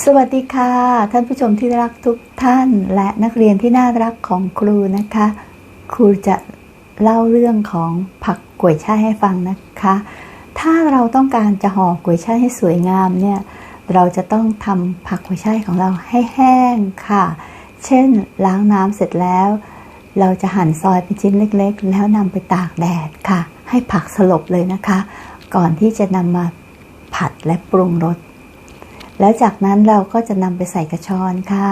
สวัสดีค่ะ ท่านผู้ชมที่รักทุกท่านและนักเรียนที่น่ารักของครูนะคะ ครูจะเล่าเรื่องของผักกล้วยช่ายให้ฟังนะคะ ถ้าเราต้องการจะห่อกล้วยช่ายให้สวยงามเนี่ยเราจะต้องทำผักกล้วยช่ายของเราให้แห้งค่ะ เช่นล้างน้ำเสร็จแล้ว เราจะหั่นซอยเป็นชิ้นเล็กๆ แล้วนำไปตากแดดค่ะ ให้ผักสลบเลยนะคะ ก่อนที่จะนำมาผัดและปรุงรส แล้วจากนั้นเราก็จะนำไปใส่กระชอนค่ะ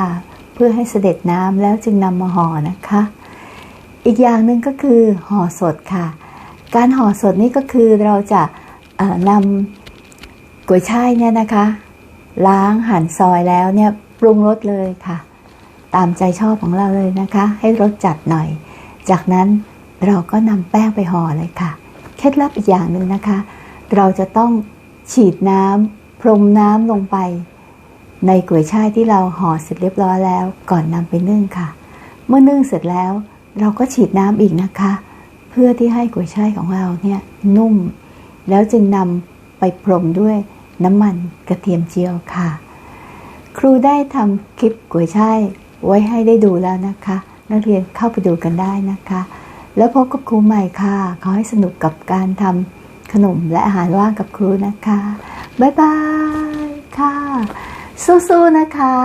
เพื่อให้เสด็จน้ำแล้วจึงนำมาห่อนะคะ อีกอย่างหนึ่งก็คือห่อสดค่ะ การห่อสดนี่ก็คือเราจะนำก๋วยช่ายเนี่ยนะคะ ล้างหั่นซอยแล้วเนี่ยปรุงรสเลยค่ะ ตามใจชอบของเราเลยนะคะ ให้รสจัดหน่อย จากนั้นเราก็นำแป้งไปห่อเลยค่ะ เคล็ดลับอีกอย่างหนึ่งนะคะ เราจะต้องฉีดน้ำ พรมน้ำลงไป ในก๋วยช่ายที่เราห่อเสร็จเรียบร้อยแล้ว ก่อนนำไปนึ่งค่ะ เมื่อนึ่งเสร็จแล้ว เราก็ฉีดน้ำอีกนะคะ เพื่อที่ให้ก๋วยช่ายของเราเนี่ยนุ่ม แล้วจึงนำไปพรมด้วยน้ำมันกระเทียมเจียวค่ะ ครูได้ทำคลิปก๋วยช่ายไว้ให้ได้ดูแล้วนะคะ นักเรียนเข้าไปดูกันได้นะคะ แล้วพบกับครูใหม่ค่ะ ขอให้สนุกกับการทำขนมและอาหารว่างกับครูนะคะ บ๊ายบายค่ะสู้ๆนะคะ